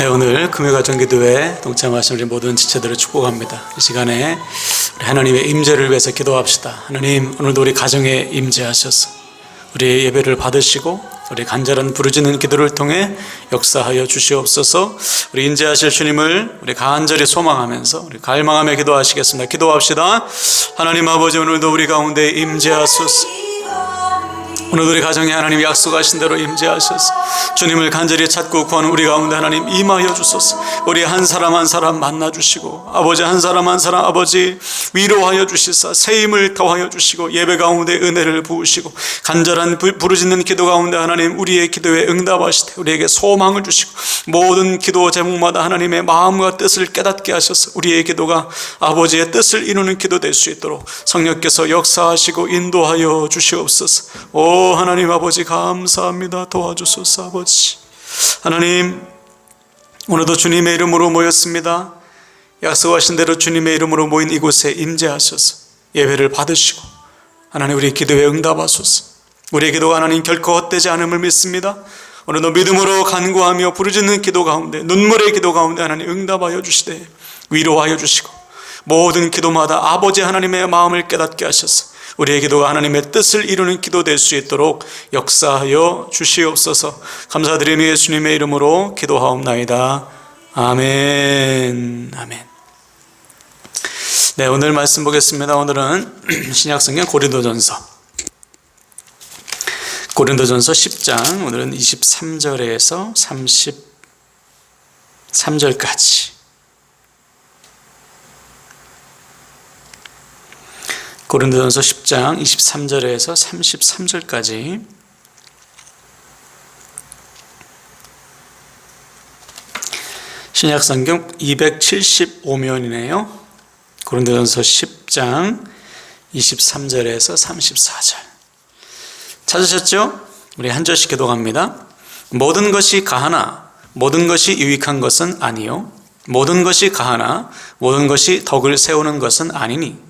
네, 오늘 금요가정기도회 동참하신 우리 모든 지체들을 축복합니다. 이 시간에 하나님의 임재를 위해서 기도합시다. 하나님 오늘도 우리 가정에 임재하셔서 우리 예배를 받으시고 우리 간절한 부르짖는 기도를 통해 역사하여 주시옵소서. 우리 인재하실 주님을 우리 간절히 소망하면서 우리 갈망하며 기도하시겠습니다. 기도합시다. 하나님 아버지 오늘도 우리 가운데 임재하소서. 오늘도 우리 가정에 하나님 약속하신 대로 임재하셔서. 주님을 간절히 찾고 구하는 우리 가운데 하나님 임하여 주소서. 우리 한 사람 한 사람 만나 주시고 아버지 한 사람 한 사람 아버지 위로하여 주시사 새 힘을 더하여 주시고 예배 가운데 은혜를 부으시고 간절한 부- 부르짖는 기도 가운데 하나님 우리의 기도에 응답하시되 우리에게 소망을 주시고 모든 기도 제목마다 하나님의 마음과 뜻을 깨닫게 하셔서. 우리의 기도가 아버지의 뜻을 이루는 기도 될 수 있도록 성령께서 역사하시고 인도하여 주시옵소서. 오 하나님 아버지 감사합니다. 도와주소서 아버지. 하나님 오늘도 주님의 이름으로 모였습니다. 약속하신 대로 주님의 이름으로 모인 이곳에 임재하셔서 예배를 받으시고 하나님 우리 기도에 응답하소서. 우리의 기도가 하나님 결코 헛되지 않음을 믿습니다. 오늘도 믿음으로 간구하며 부르짖는 기도 가운데 눈물의 기도 가운데 하나님 응답하여 주시되 위로하여 주시고 모든 기도마다 아버지 하나님의 마음을 깨닫게 하셔서 우리의 기도가 하나님의 뜻을 이루는 기도 될 수 있도록 역사하여 주시옵소서 감사드리며 예수님의 이름으로 기도하옵나이다. 아멘. 아멘. 네, 오늘 말씀 보겠습니다. 오늘은 신약성경 고린도전서 고린도전서 10장 오늘은 23절에서 33절까지 고린도전서 10장 23절에서 33절까지 신약성경 275면이네요. 고린도전서 10장 23절에서 34절. 찾으셨죠? 우리 한 절씩 기도합니다. 모든 것이 가하나 모든 것이 유익한 것은 아니요 모든 것이 가하나 모든 것이 덕을 세우는 것은 아니니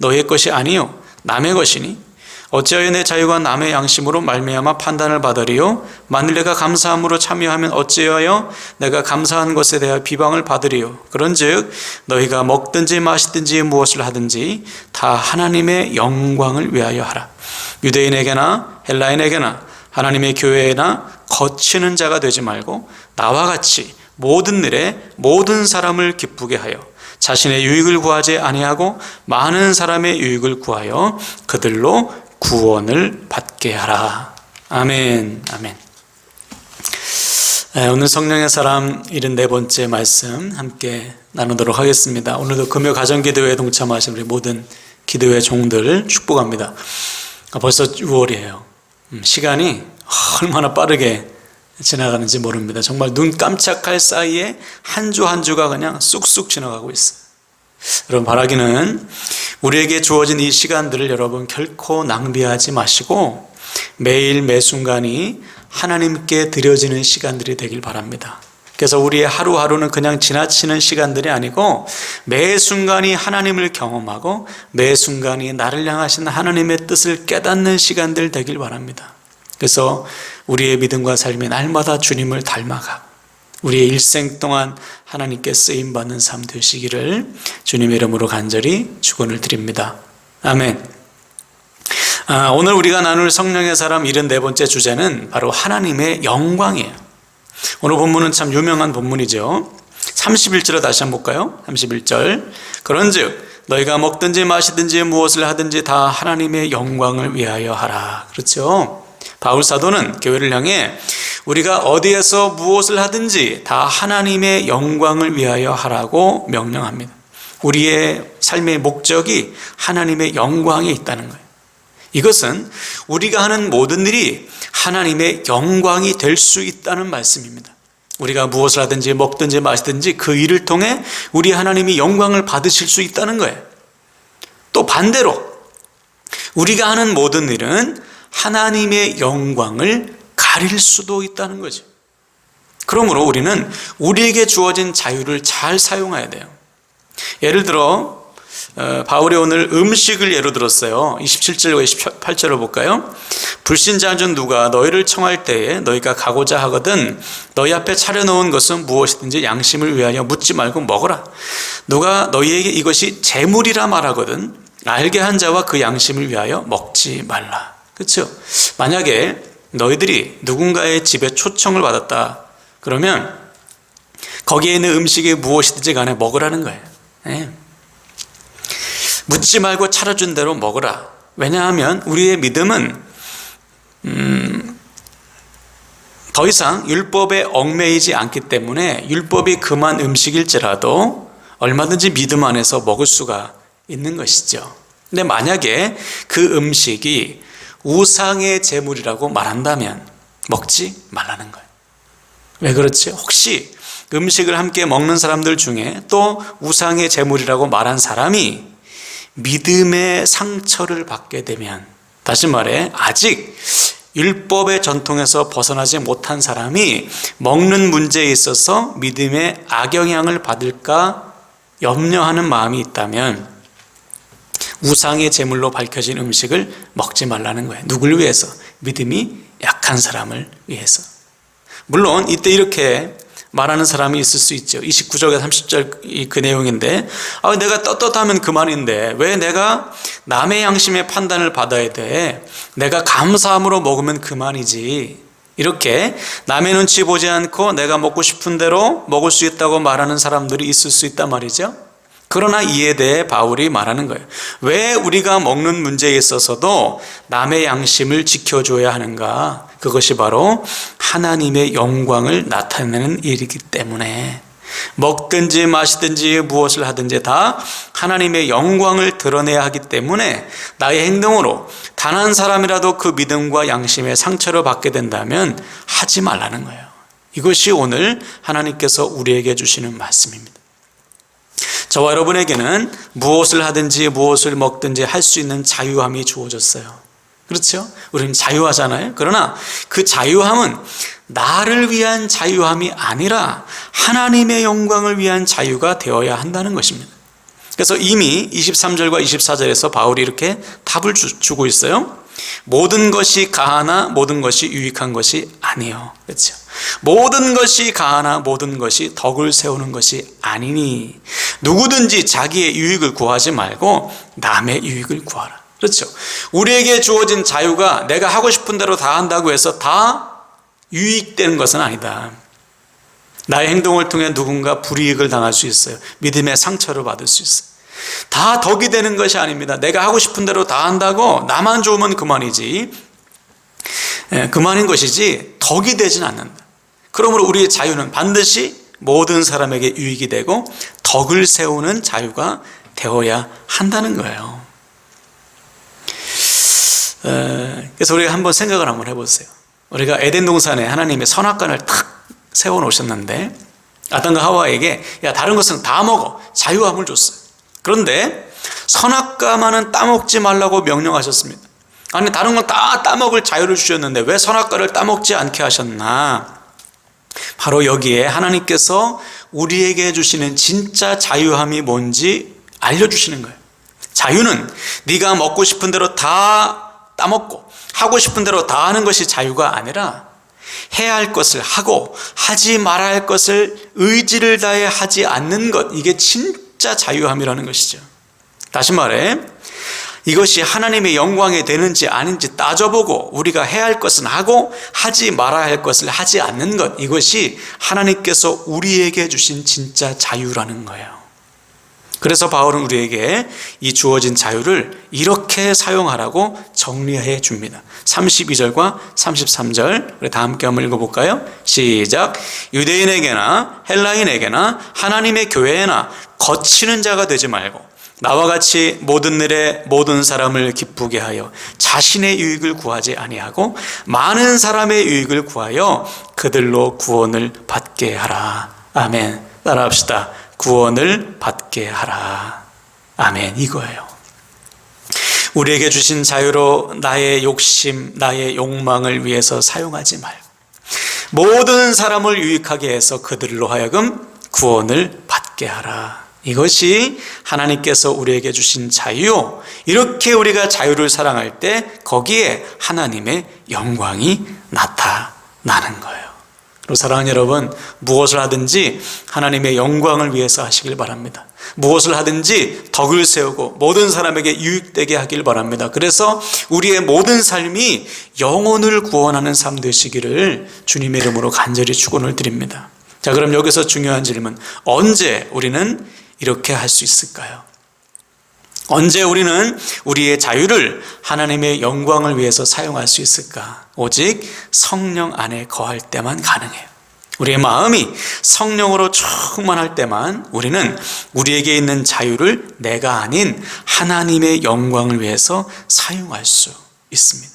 너희의 것이 아니요 남의 것이니? 어찌하여 내 자유가 남의 양심으로 말미암아 판단을 받으리요? 만일 내가 감사함으로 참여하면 어찌하여 내가 감사한 것에 대하여 비방을 받으리요? 그런즉 너희가 먹든지 마시든지 무엇을 하든지 다 하나님의 영광을 위하여 하라. 유대인에게나 헬라인에게나 하나님의 교회에나 거치는 자가 되지 말고 나와 같이 모든 일에 모든 사람을 기쁘게 하여 자신의 유익을 구하지 아니하고 많은 사람의 유익을 구하여 그들로 구원을 받게 하라. 아멘. 아멘. 네, 오늘 성령의 사람 74번째 말씀 함께 나누도록 하겠습니다. 오늘도 금요 가정 기도회에 동참하신 우리 모든 기도회 종들 축복합니다. 아, 벌써 6월이에요. 음, 시간이 얼마나 빠르게 지나가는지 모릅니다. 정말 눈 깜짝할 사이에 한주한 주가 그냥 쑥쑥 지나가고 있어요. 여러분 바라기는 우리에게 주어진 이 시간들을 여러분 결코 낭비하지 마시고 매일 매 순간이 하나님께 드려지는 시간들이 되길 바랍니다. 그래서 우리의 하루하루는 그냥 지나치는 시간들이 아니고 매 순간이 하나님을 경험하고 매 순간이 나를 향하신 하나님의 뜻을 깨닫는 시간들 되길 바랍니다. 그래서 우리의 믿음과 삶이 날마다 주님을 닮아가 우리의 일생 동안 하나님께 쓰임 받는 삶 되시기를 주님의 이름으로 간절히 축원을 드립니다. 아멘. 아, 오늘 우리가 나눌 성령의 사람 74번째 주제는 바로 하나님의 영광이에요. 오늘 본문은 참 유명한 본문이죠. 31절을 다시 한번 볼까요? 31절. 그런즉 너희가 먹든지 마시든지 무엇을 하든지 다 하나님의 영광을 위하여 하라. 그렇죠? 바울 사도는 교회를 향해 우리가 어디에서 무엇을 하든지 다 하나님의 영광을 위하여 하라고 명령합니다. 우리의 삶의 목적이 하나님의 영광에 있다는 거예요. 이것은 우리가 하는 모든 일이 하나님의 영광이 될 수 있다는 말씀입니다. 우리가 무엇을 하든지 먹든지 마시든지 그 일을 통해 우리 하나님이 영광을 받으실 수 있다는 거예요. 또 반대로 우리가 하는 모든 일은 하나님의 영광을 가릴 수도 있다는 거죠. 그러므로 우리는 우리에게 주어진 자유를 잘 사용해야 돼요. 예를 들어 어, 바울이 오늘 음식을 예로 들었어요. 27절과 28절을 볼까요? 불신자 중 누가 너희를 청할 때에 너희가 가고자 하거든 너희 앞에 차려놓은 것은 무엇이든지 양심을 위하여 묻지 말고 먹어라. 누가 너희에게 이것이 재물이라 말하거든 알게 한 자와 그 양심을 위하여 먹지 말라. 그렇죠? 만약에 너희들이 누군가의 집에 초청을 받았다. 그러면 거기에 있는 음식이 무엇이든지 간에 먹으라는 거예요. 예. 묻지 말고 차려준 대로 먹으라. 왜냐하면 우리의 믿음은 음, 더 이상 율법에 얽매이지 않기 때문에 율법이 금한 음식일지라도 얼마든지 믿음 안에서 먹을 수가 있는 것이죠. 근데 만약에 그 음식이 우상의 제물이라고 말한다면 먹지 말라는 거예요. 왜 그렇지? 혹시 음식을 함께 먹는 사람들 중에 또 우상의 제물이라고 말한 사람이 믿음의 상처를 받게 되면 다시 말해 아직 율법의 전통에서 벗어나지 못한 사람이 먹는 문제에 있어서 믿음의 악영향을 받을까 염려하는 마음이 있다면 우상의 제물로 밝혀진 음식을 먹지 말라는 거예요. 누굴 위해서? 믿음이 약한 사람을 위해서. 물론 이때 이렇게 말하는 사람이 있을 수 있죠. 29절과 30절 그 내용인데, 아, 내가 떳떳하면 그만인데, 왜 내가 남의 양심의 판단을 받아야 돼? 내가 감사함으로 먹으면 그만이지. 이렇게 남의 눈치 보지 않고 내가 먹고 싶은 대로 먹을 수 있다고 말하는 사람들이 있을 수 있단 말이죠. 그러나 이에 대해 바울이 말하는 거예요. 왜 우리가 먹는 문제에 있어서도 남의 양심을 지켜줘야 하는가? 그것이 바로 하나님의 영광을 나타내는 일이기 때문에 먹든지 마시든지 무엇을 하든지 다 하나님의 영광을 드러내야 하기 때문에 나의 행동으로 단 한 사람이라도 그 믿음과 양심의 상처를 받게 된다면 하지 말라는 거예요. 이것이 오늘 하나님께서 우리에게 주시는 말씀입니다. 저와 여러분에게는 무엇을 하든지 무엇을 먹든지 할 수 있는 자유함이 주어졌어요. 그렇죠? 우리는 자유하잖아요. 그러나 그 자유함은 나를 위한 자유함이 아니라 하나님의 영광을 위한 자유가 되어야 한다는 것입니다. 그래서 이미 23절과 24절에서 바울이 이렇게 답을 주, 고 있어요. 모든 것이 가하나 모든 것이 유익한 것이 아니요. 그렇죠? 모든 것이 가하나 모든 것이 덕을 세우는 것이 아니니 누구든지 자기의 유익을 구하지 말고 남의 유익을 구하라. 그렇죠. 우리에게 주어진 자유가 내가 하고 싶은 대로 다 한다고 해서 다 유익되는 것은 아니다. 나의 행동을 통해 누군가 불이익을 당할 수 있어요. 믿음의 상처를 받을 수 있어요. 다 덕이 되는 것이 아닙니다. 내가 하고 싶은 대로 다 한다고 나만 좋으면 그만이지. 예, 그만인 것이지 덕이 되진 않는다. 그러므로 우리의 자유는 반드시 모든 사람에게 유익이 되고 덕을 세우는 자유가 되어야 한다는 거예요. 그래서 우리가 한번 생각을 한번 해보세요. 우리가 에덴 동산에 하나님의 선악관을 탁 세워 놓으셨는데 아담과 하와에게 야 다른 것은 다 먹어 자유함을 줬어요. 그런데 선악과만은 따먹지 말라고 명령하셨습니다. 아니 다른 건 다 따먹을 자유를 주셨는데 왜 선악과를 따먹지 않게 하셨나? 바로 여기에 하나님께서 우리에게 주시는 진짜 자유함이 뭔지 알려주시는 거예요. 자유는 네가 먹고 싶은 대로 다 따먹고 하고 싶은 대로 다 하는 것이 자유가 아니라 해야 할 것을 하고 하지 말아야 할 것을 의지를 다해 하지 않는 것 이게 진 짜 자유함이라는 것이죠. 다시 말해 이것이 하나님의 영광에 되는지 아닌지 따져보고 우리가 해야 할 것은 하고 하지 말아야 할 것을 하지 않는 것 이것이 하나님께서 우리에게 주신 진짜 자유라는 거예요. 그래서 바울은 우리에게 이 주어진 자유를 이렇게 사용하라고 정리해 줍니다. 32절과 33절 우리 다 함께 한번 읽어볼까요? 시작 유대인에게나 헬라인에게나 하나님의 교회에나 거치는 자가 되지 말고 나와 같이 모든 일에 모든 사람을 기쁘게 하여 자신의 유익을 구하지 아니하고 많은 사람의 유익을 구하여 그들로 구원을 받게 하라. 아멘. 따라합시다. 구원을 받게 하라. 아멘. 이거예요. 우리에게 주신 자유로 나의 욕심, 나의 욕망을 위해서 사용하지 말고 모든 사람을 유익하게 해서 그들로 하여금 구원을 받게 하라. 이것이 하나님께서 우리에게 주신 자유. 이렇게 우리가 자유를 사랑할 때 거기에 하나님의 영광이 나타나는 거예요. 그리고 사랑하는 여러분, 무엇을 하든지 하나님의 영광을 위해서 하시길 바랍니다. 무엇을 하든지 덕을 세우고 모든 사람에게 유익되게 하길 바랍니다. 그래서 우리의 모든 삶이 영혼을 구원하는 삶 되시기를 주님의 이름으로 간절히 축원을 드립니다. 자, 그럼 여기서 중요한 질문. 언제 우리는 이렇게 할 수 있을까요? 언제 우리는 우리의 자유를 하나님의 영광을 위해서 사용할 수 있을까? 오직 성령 안에 거할 때만 가능해요. 우리의 마음이 성령으로 충만할 때만 우리는 우리에게 있는 자유를 내가 아닌 하나님의 영광을 위해서 사용할 수 있습니다.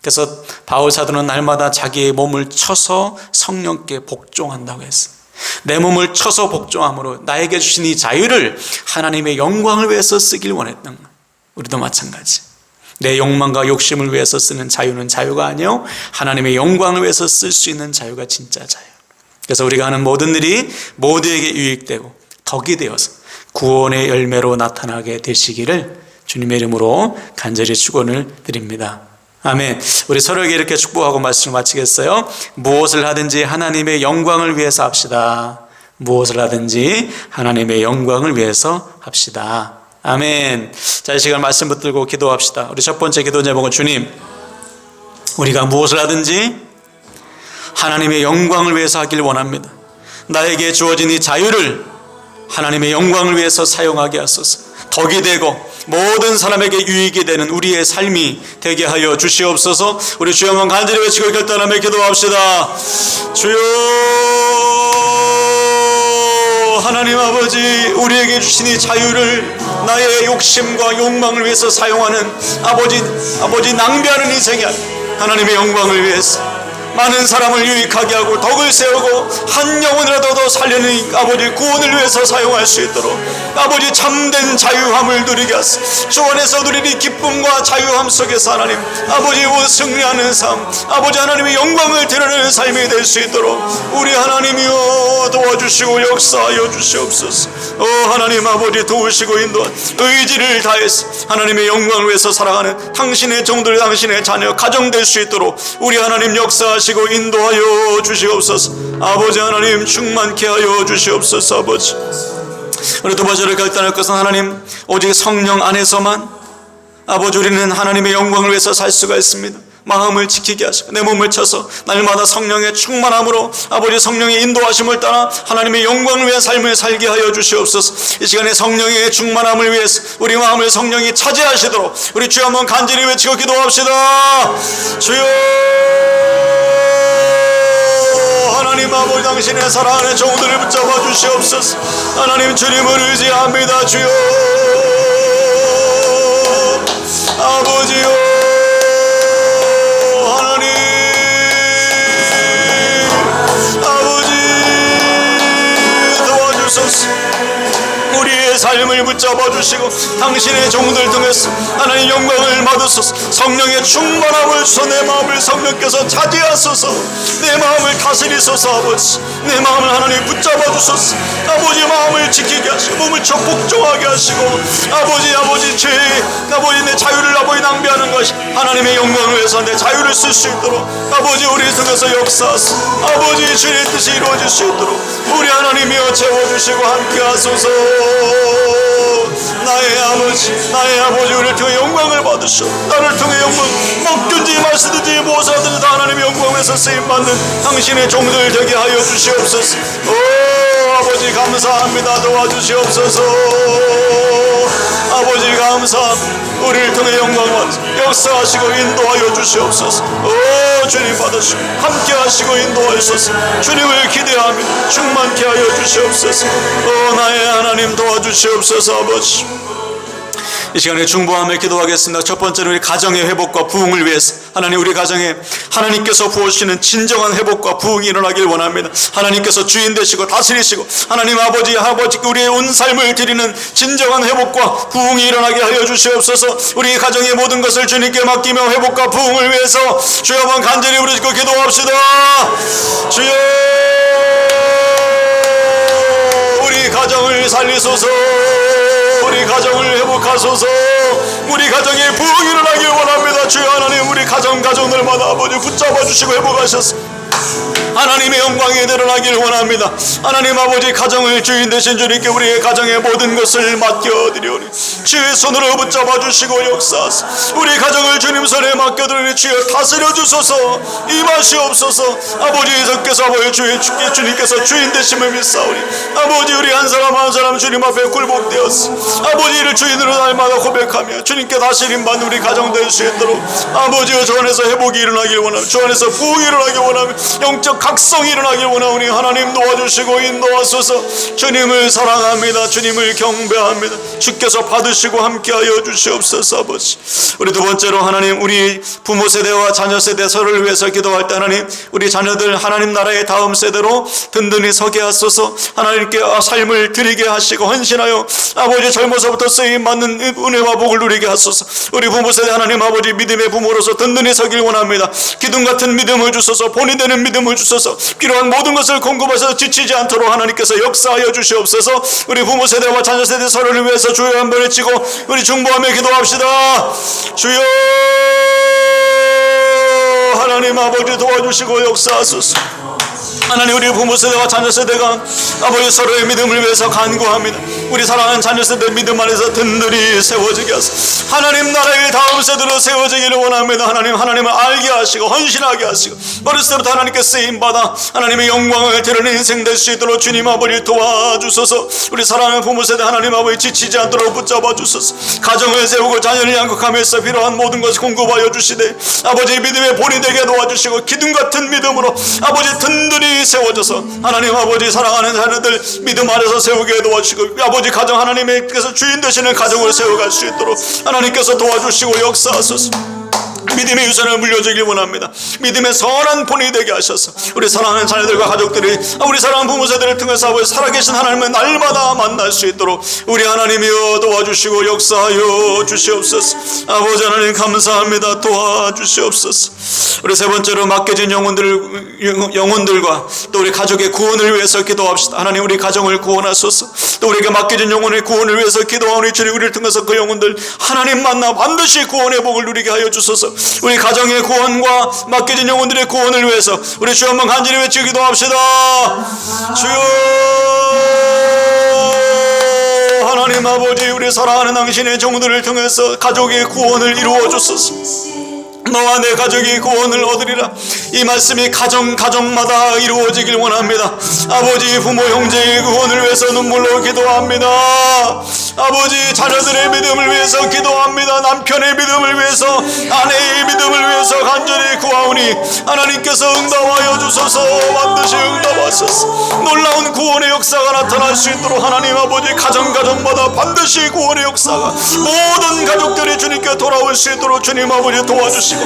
그래서 바울 사도는 날마다 자기의 몸을 쳐서 성령께 복종한다고 했어요. 내 몸을 쳐서 복종함으로 나에게 주신 이 자유를 하나님의 영광을 위해서 쓰길 원했던. 우리도 마찬가지. 내 욕망과 욕심을 위해서 쓰는 자유는 자유가 아니요 하나님의 영광을 위해서 쓸 수 있는 자유가 진짜 자유. 그래서 우리가 하는 모든 일이 모두에게 유익되고 덕이 되어서 구원의 열매로 나타나게 되시기를 주님의 이름으로 간절히 축원을 드립니다. 아멘. 우리 서로에게 이렇게 축복하고 말씀을 마치겠어요. 무엇을 하든지 하나님의 영광을 위해서 합시다. 무엇을 하든지 하나님의 영광을 위해서 합시다. 아멘. 자, 이 시간 말씀 붙들고 기도합시다. 우리 첫 번째 기도 제목은 주님, 우리가 무엇을 하든지 하나님의 영광을 위해서 하길 원합니다. 나에게 주어진 이 자유를 하나님의 영광을 위해서 사용하게 하소서. 덕이 되고 모든 사람에게 유익이 되는 우리의 삶이 되게 하여 주시옵소서. 우리 주여 한번 간절히 외치고 결단하며 기도합시다. 주여 하나님 아버지 우리에게 주신 이 자유를 나의 욕심과 욕망을 위해서 사용하는 아버지 아버지 낭비하는 인생이 하나님의 영광을 위해서 많은 사람을 유익하게 하고 덕을 세우고 한 영혼이라도 더 살리는 아버지 구원을 위해서 사용할 수 있도록 아버지 참된 자유함을 누리게 하소서 주 안에서 누리는 기쁨과 자유함 속에서 하나님 아버지 승리하는 삶 아버지 하나님의 영광을 드러내는 삶이 될 수 있도록 우리 하나님이여 도와주시고 역사하여 주시옵소서. 오 하나님 아버지 도우시고 인도한 의지를 다해서 하나님의 영광을 위해서 살아가는 당신의 종들 당신의 자녀 가정 될 수 있도록 우리 하나님 역사하시 고 인도하여 주시옵소서. 아버지 하나님 충만케 하여 주시옵소서 아버지. 우리 두 번째로 결단할 것은 하나님 오직 성령 안에서만 아버지 우리는 하나님의 영광을 위해서 살 수가 있습니다 마음을 지키게 하시고 내 몸을 쳐서 날마다 성령의 충만함으로 아버지 성령의 인도하심을 따라 하나님의 영광을 위한 삶을 살게 하여 주시옵소서. 이 시간에 성령의 충만함을 위해서 우리 마음을 성령이 차지하시도록 우리 주여 한번 간절히 외치고 기도합시다. 주여 하나님 아버지 당신의 사랑하는 종들을 붙잡아 주시옵소서. 하나님 주님을 의지합니다 주여. 아버지요 삶을 붙잡아 주시고 당신의 종들 통해서 하나님 영광을 받으소서. 성령의 충만함을 주소 내 마음을 성령께서 차지하소서. 내 마음을 다스리소서 아버지. 내 마음을 하나님 붙잡아 주소서. 아버지 마음을 지키게 하시고 몸을 적복종하게 하시고 아버지 아버지 죄 아버지 내 자유를 아버지 낭비하는 것이 하나님의 영광을 위해서 내 자유를 쓸 수 있도록 아버지 우리 통해서 역사하소. 아버지 주의 뜻이 이루어질 수 있도록 우리 하나님이여 채워주시고 함께 하소서 나의 아버지 나의 아버지 우리를 통해 영광을 받으시오 나를 통해 영광 먹든지 마시든지 하든지 다 하나님의 영광에서 쓰임받는 당신의 종들 되게 하여 주시옵소서. 오 아버지 감사합니다. 도와주시옵소서. 아버지 감사합니다 우리를 통해 영광 받으 역사하시고 인도하여 주시옵소서. 오 주님 받으시고 함께 하시고 인도하소서. 주님을 기대하며 충만케 하여 주시옵소서. 오 나의 하나님 도와주시옵소서 아버지 이 시간에 중보함을 기도하겠습니다. 첫 번째로 우리 가정의 회복과 부흥을 위해서 하나님 우리 가정에 하나님께서 부어주시는 진정한 회복과 부흥이 일어나길 원합니다. 하나님께서 주인 되시고 다스리시고 하나님 아버지 아버지 우리의 온 삶을 드리는 진정한 회복과 부흥이 일어나게 하여 주시옵소서. 우리 가정의 모든 것을 주님께 맡기며 회복과 부흥을 위해서 주여 한번 간절히 부르시고 기도합시다. 주여 우리 가정을 살리소서 가정을 회복하소서. 우리 가정에 부흥이 일어나길 원합니다. 주여 하나님 우리 가정 가정들마다 아버지 붙잡아 주시고 회복하셔서 하나님의 영광이 드러나길 원합니다. 하나님 아버지 가정을 주인 되신 주님께 우리의 가정의 모든 것을 맡겨드리오니 주의 손으로 붙잡아 주시고 역사하사 우리 가정을 주님 손에 맡겨드리니 주여 다스려 주소서. 임하시옵소서. 아버지 성께서 아버지 주의 주께 주님께서 주인 되심을 믿사오니 아버지 우리 한 사람 한 사람 주님 앞에 굴복되었어 아버지를 주인으로 날마다 고백하며 주님께 다스림 받는 우리 가정 될 수 있도록 아버지여 주 안에서 회복이 일어나길 원하며 주 안에서 부흥이 일어나길 원하며 영적 각성이 일어나길 원하오니 하나님 도와주시고 인도하소서. 주님을 사랑합니다. 주님을 경배합니다. 주께서 받으시고 함께하여 주시옵소서 아버지. 우리 두 번째로 하나님 우리 부모 세대와 자녀 세대 서로를 위해서 기도할 때 하나님 우리 자녀들 하나님 나라의 다음 세대로 든든히 서게 하소서. 하나님께 삶을 드리게 하시고 헌신하여 아버지 젊어서부터 쓰임 받는 은혜와 복을 누리게 하소서. 우리 부모 세대 하나님 아버지 믿음의 부모로서 든든히 서길 원합니다. 기둥 같은 믿음을 주소서. 본이 되는 믿음을 주소서 필요한 모든 것을 공급하셔서 지치지 않도록 하나님께서 역사하여 주시옵소서. 우리 부모 세대와 자녀 세대 서로를 위해서 주여 한 번에 치고 우리 중보하며 기도합시다. 주여 하나님 아버지 도와주시고 역사하소서 하나님 우리 부모 세대와 자녀 세대가 아버지 서로의 믿음을 위해서 간구합니다. 우리 사랑하는 자녀 세대 믿음 안에서 든든히 세워지게 하소서. 하나님 나라의 다음 세대로 세워지기를 원합니다. 하나님 하나님을 알게 하시고 헌신하게 하시고 어렸을 때부터 하나님께 쓰임 받아 하나님의 영광을 드러내는 인생 될 수 있도록 주님 아버지 도와주소서. 우리 사랑하는 부모 세대 하나님 아버지 지치지 않도록 붙잡아 주소서. 가정을 세우고 자녀를 양육하면서 필요한 모든 것을 공급하여 주시되 아버지 믿음의 본이 되게 도와주시고 기둥 같은 믿음으로 아버지 든든히 세워져서 하나님 아버지 사랑하는 자녀들 믿음 안에서 세우게 도와주시고 아버지 가정 하나님께서 주인 되시는 가정을 세워갈 수 있도록 하나님께서 도와주시고 역사하소서 믿음의 유산을 물려주길 원합니다. 믿음의 선한 본이 되게 하셔서 우리 사랑하는 자녀들과 가족들이 우리 사랑하는 부모 세대를 통해서 아버지 살아계신 하나님을 날마다 만날 수 있도록 우리 하나님이여 도와주시고 역사하여 주시옵소서. 아버지 하나님 감사합니다. 도와주시옵소서. 우리 세 번째로 맡겨진 영혼들 영혼들과 또 우리 가족의 구원을 위해서 기도합시다. 하나님 우리 가정을 구원하소서. 또 우리에게 맡겨진 영혼의 구원을 위해서 기도하오니 주님 우리를 통해서 그 영혼들 하나님 만나 반드시 구원의 복을 누리게 하여 주소서. 우리 가정의 구원과 맡겨진 영혼들의 구원을 위해서 우리 주여 한번 간절히 외치고 기도합시다. 주여 하나님 아버지 우리 사랑하는 당신의 종들을 통해서 가족의 구원을 이루어 주소서. 너와 내 가족이 구원을 얻으리라. 이 말씀이 가정 가정마다 이루어지길 원합니다. 아버지 부모 형제의 구원을 위해서 눈물로 기도합니다. 아버지 자녀들의 믿음을 위해서 기도합니다. 남편의 믿음을 위해서 아내의 믿음을 위해서 간절히 구하오니 하나님께서 응답하여 주소서. 반드시 응답하소서. 놀라운 구원의 역사가 나타날 수 있도록 하나님 아버지 가정 반드시 구원의 역사가 모든 가족들이 주님께 돌아올 수 있도록 주님 아버지 도와주시고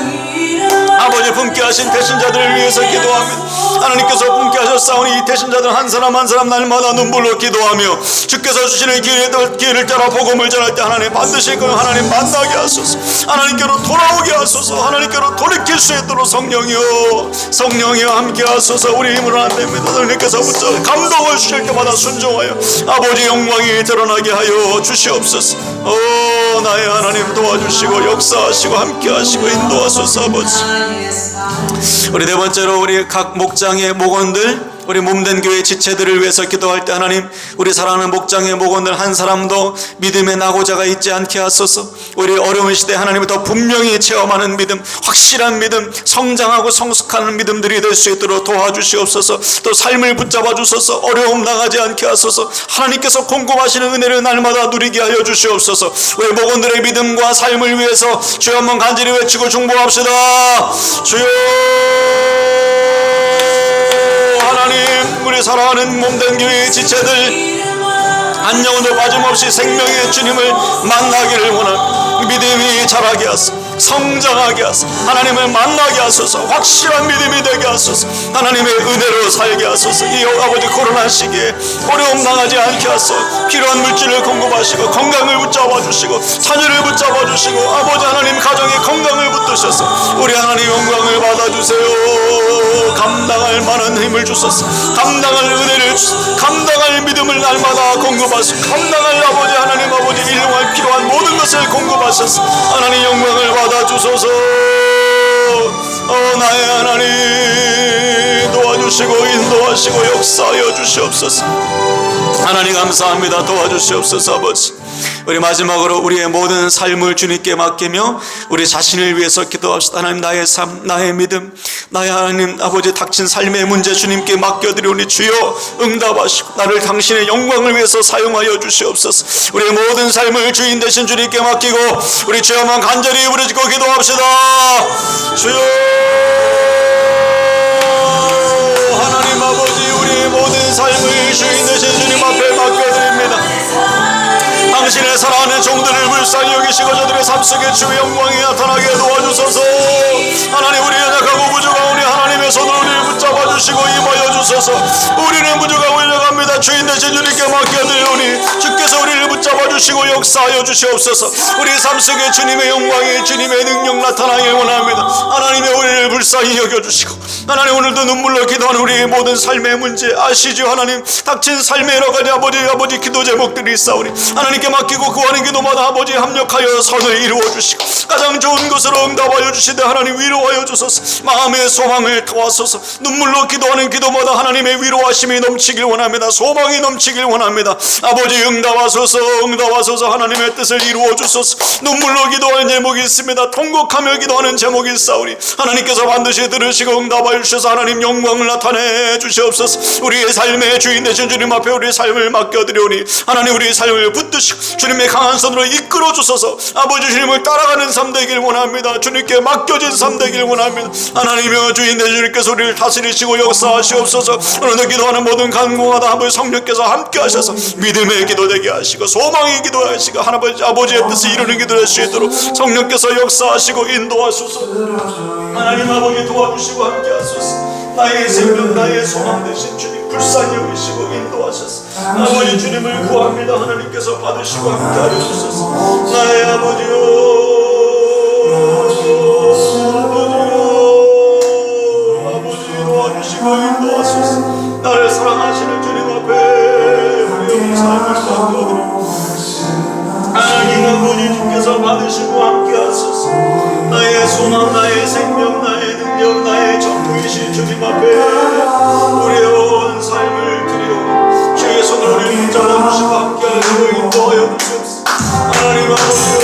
아버지 품게 하신 대신자들을 위해서 기도합니다 하나님께서 품게 하셨사오니 이 대신자들 한 사람 한 사람 날마다 눈물로 기도하며 주께서 주시는 길을, 길을 따라 복음을 전할 때 하나님 반드시 그 하나님 만나게 하소서. 하나님께로 돌아오게 하소서. 하나님께로 돌이킬 수 있도록 성령이여 성령이여 함께 하소서. 우리 힘으로 안 됩니다. 하나님께서 감동을 주실 때마다 순종하여 아버지 영광이 드러나게 하여 주시옵소서. 오 나의 하나님 도와주시고 역사하시고 함께 하시고 인도하소서 아버지. 우리 네 번째로 우리 각 목장의 목원들 우리 몸된 교회 지체들을 위해서 기도할 때 하나님 우리 사랑하는 목장의 목원들 한 사람도 믿음의 낙오자가 있지 않게 하소서. 우리 어려운 시대 하나님을 더 분명히 체험하는 믿음 확실한 믿음 성장하고 성숙하는 믿음들이 될 수 있도록 도와주시옵소서. 또 삶을 붙잡아 주소서. 어려움 당하지 않게 하소서. 하나님께서 공급하시는 은혜를 날마다 누리게 하여 주시옵소서. 우리 목원들의 믿음과 삶을 위해서 주여 한번 간절히 외치고 중보합시다. 주여 하나님 우리 사랑하는 몸된 교회의 지체들 한 영혼도 빠짐없이 생명의 주님을 만나기를 원합니다 믿음이 자라게 하소서 성장하게 하소서. 하나님을 만나게 하소서. 확실한 믿음이 되게 하소서. 하나님의 은혜로 살게 하소서. 이 아버지 코로나 시기에 어려움 당하지 않게 하소서. 필요한 물질을 공급하시고 건강을 붙잡아 주시고 자녀를 붙잡아 주시고 아버지 하나님 가정의 건강을 붙드셔서 우리 하나님 영광을 받아주세요. 감당할 만한 힘을 주소서. 감당할 은혜를 주소서. 감당할 믿음을 날마다 공급하소서. 감당할 아버지 하나님 아버지 일용할 필요한 모든 것을 공급하셔서. 하나님 영광을 받 아주소서. 어 나의 하나님 도와주시고 인도하시고 역사하여 주시옵소서. 하나님 감사합니다. 도와주시옵소서 아버지 우리 마지막으로 우리의 모든 삶을 주님께 맡기며 우리 자신을 위해서 기도합시다. 하나님 나의 삶 나의 믿음 나의 하나님 아버지 닥친 삶의 문제 주님께 맡겨드리오니 주여 응답하시고 나를 당신의 영광을 위해서 사용하여 주시옵소서. 우리의 모든 삶을 주인 되신 주님께 맡기고 우리 주여만 간절히 부르짖고 기도합시다. 주여! 하나님 아버지 우리의 모든 삶을 종들을 불쌍히 여기시고 저들의 삶 속에 주의 영광이 나타나게 도와주소서. 하나님 우리 연약하고 부족한 우리 하나님의 손으로 우리를 붙잡아 주시고 임하여 주소서. 우리는 부족하고 연약합니다. 주인 되신 주님께 맡겨드리오니 주께서 우리를 붙잡아 주시고 역사하여 주시옵소서. 우리 삶 속에 주님의 영광이 주님의 능력 나타나길 원합니다. 하나님의 우리를 불쌍히 여겨주시고 하나님 오늘도 눈물로 기도하는 우리의 모든 삶의 문제 아시죠? 하나님 닥친 삶의 여러 가지 아버지 아버지 기도 제목들이 있사오니 하나님께 맡기고 구하는 기도마다 아버지 합력하여 선을 이루어 주시고 가장 좋은 것으로 응답하여 주시되 하나님 위로하여 주소서. 마음의 소망을 도와소서. 눈물로 기도하는 기도마다 하나님의 위로하심이 넘치길 원합니다. 소망이 넘치길 원합니다. 아버지 응답하소서 응답하소서. 하나님의 뜻을 이루어 주소서. 눈물로 기도하는 제목이 있습니다. 통곡하며 기도하는 제목이 있사오니 하나님께서 반드시 들으시고 응답하여 주셔서 하나님 영광을 나타내 주시옵소서. 우리의 삶의 주인 되신 주님 앞에 우리의 삶을 맡겨드리오니 하나님 우리의 삶을 붙드시고 주님의 강한 손으로 이끌어 주소서. 아버지 주님을 따라가는 삶 되길 원합니다. 주님께 맡겨진 삶 되길 원합니다. 하나님여 주인 되신 주님께서 우리를 다스리시고 역사하시옵소서 오늘도 기도하는 모든 간공하다 아버지 성령께서 함께 하셔서 믿음의 기도 되게 하시고 소망의 기도 하시고 하나님 아버지의 뜻을 이루는 기도 할 수 있도록 성령께서 역사하시고 인도하소서. 하나님 아버지 도와주시고 함께 하소서. 나의 생명 나의 소망 되신 주님 불쌍히 여기시고 인도하소서. 아버지 주님을 구합니다. 하나님께서 받으시고 함께 하여 주소서. 나의 아버지요 하나님 아버지 주께서 받으시고 함께 하소서. 나의 소망 나의 생명 나의 능력 나의 전부이신 주님 앞에 우리의 온 삶을 드리오니 주의 손으로 우리를 붙잡아 주시고 함께 하시고 인도하여 주시옵소서. 하나님 아버지